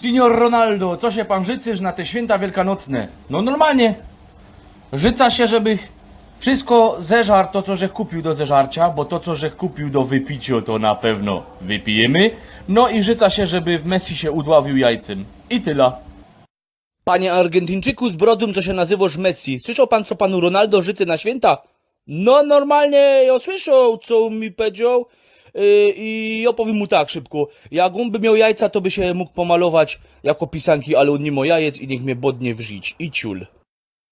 Signor Ronaldo, co się pan życzysz na te święta wielkanocne? No normalnie. Życa się, żeby wszystko zeżar to, co żech kupił do zeżarcia, bo to, co żech kupił do wypicia, to na pewno wypijemy. No i życa się, żeby w Messi się udławił jajcem. I tyle. Panie Argentyńczyku z brodą, co się nazywasz Messi, słyszał pan, co panu Ronaldo życzy na święta? No normalnie ja słyszał, co mi powiedział yy, i opowiem mu tak szybko. Jak on by miał jajca, to by się mógł pomalować jako pisanki, ale on nie ma jajec i niech mnie bodnie w żyć. I ciul.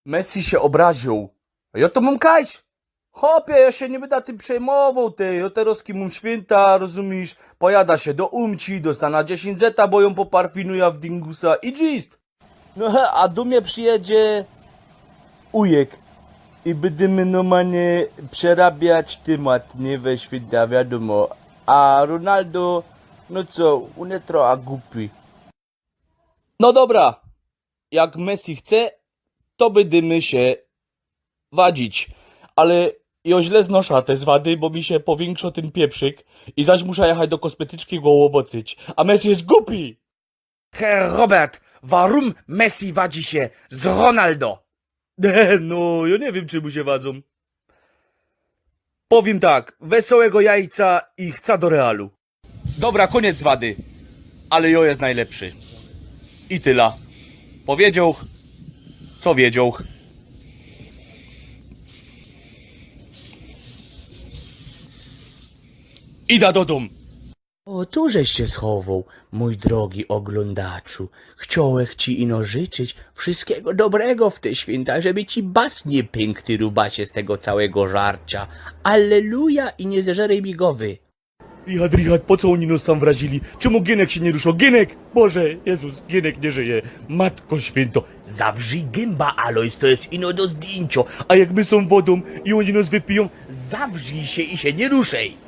Messi się obraził. Ja to mam kajś. Hopie, ja się nie będę tym przejmował, ty. Ja teraz kim święta, rozumiesz? Pojada się do umci, dostana 10 zeta, bo ją poparfinuja w dingusa i gist. No, a do mnie przyjedzie ujek i będziemy normalnie przerabiać temat, nie we święta, wiadomo. A Ronaldo, no co, on jest trochę głupi. No dobra, jak Messi chce, to będziemy się wadzić. Ale ja źle znoszę te zwady, bo mi się powiększa ten pieprzyk i zaś muszę jechać do kosmetyczki go łobocyć. A Messi jest głupi! Herr Robert, warum Messi wadzi się z Ronaldo? No, ja nie wiem, czy mu się wadzą. Powiem tak, wesołego jajca i chca do realu. Dobra, koniec wady. Ale jo jest najlepszy. I tyle. Powiedział, co wiedział. Ida do dom. O, tu żeś się schował, mój drogi oglądaczu. Chciałech ci ino życzyć wszystkiego dobrego w te święta, żeby ci bas nie pękł, ty rubacie z tego całego żarcia. Alleluja i nie zeżerej migowy. Richard, Richard, po co oni nos sam wrazili? Czemu Gienek się nie ruszał? Gienek! Boże, Jezus, Gienek nie żyje. Matko święto. Zawrzyj gęba, Alois, to jest ino do zdjęcia. A jak my są wodą i oni nas wypiją? Zawrzyj się i się nie ruszej.